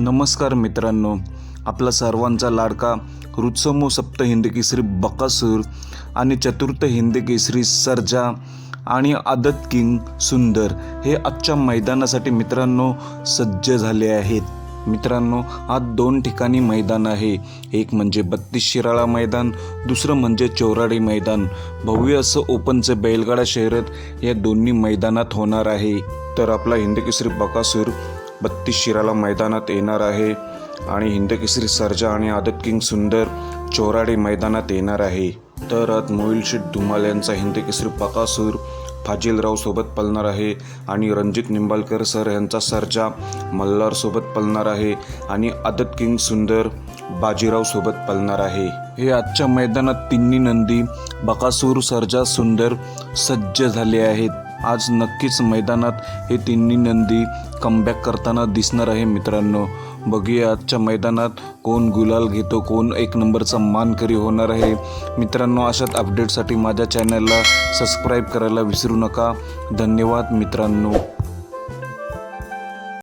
नमस्कार मित्रांनो आपला सर्वांचा लाडका रुत्समो सप्त हिंद केसरी बकासूर आणि चतुर्थ हिंद केसरी सर्जा आणि आदत किंग सुंदर हे आजच्या मैदानासाठी मित्रांनो सज्ज झाले आहेत. मित्रांनो आज दोन ठिकाणी मैदान आहे. एक म्हणजे बत्तीस शिराळा मैदान दुसरं म्हणजे चौराडी मैदान. भव्य असं ओपनचं बैलगाडा शहरात या दोन्ही मैदानात होणार आहे. तर आपला हिंदकेसरी बकासूर बत्तीस शिराला मैदानात येणार आहे. आणि हिंदकेसरी सर्जा आणि आदत किंग सुंदर चोराडे मैदानात येणार आहे. तर आत मोहिल धुमाल यांचा हिंदकेसरी बकासूर फाजीलराव सोबत आहे. आणि रणजित निंबाळकर सर यांचा सर्जा मल्हारसोबत पलणार आहे. आणि आदत किंग सुंदर बाजीराव सोबत आहे. हे आजच्या मैदानात तिन्ही नंदी बकासूर सर्जा सुंदर सज्ज झाले आहेत. आज नक्कीच मैदानात हे तिन्ही नंदी कमबॅक करताना दिसणार आहे मित्रांनो. बघूया आजच्या मैदानात कोण गुलाल घेतो कोण एक नंबरचा मानकरी होणार आहे. मित्रांनो अशाच अपडेटसाठी माझ्या चॅनलला सबस्क्राईब करायला विसरू नका. धन्यवाद मित्रांनो.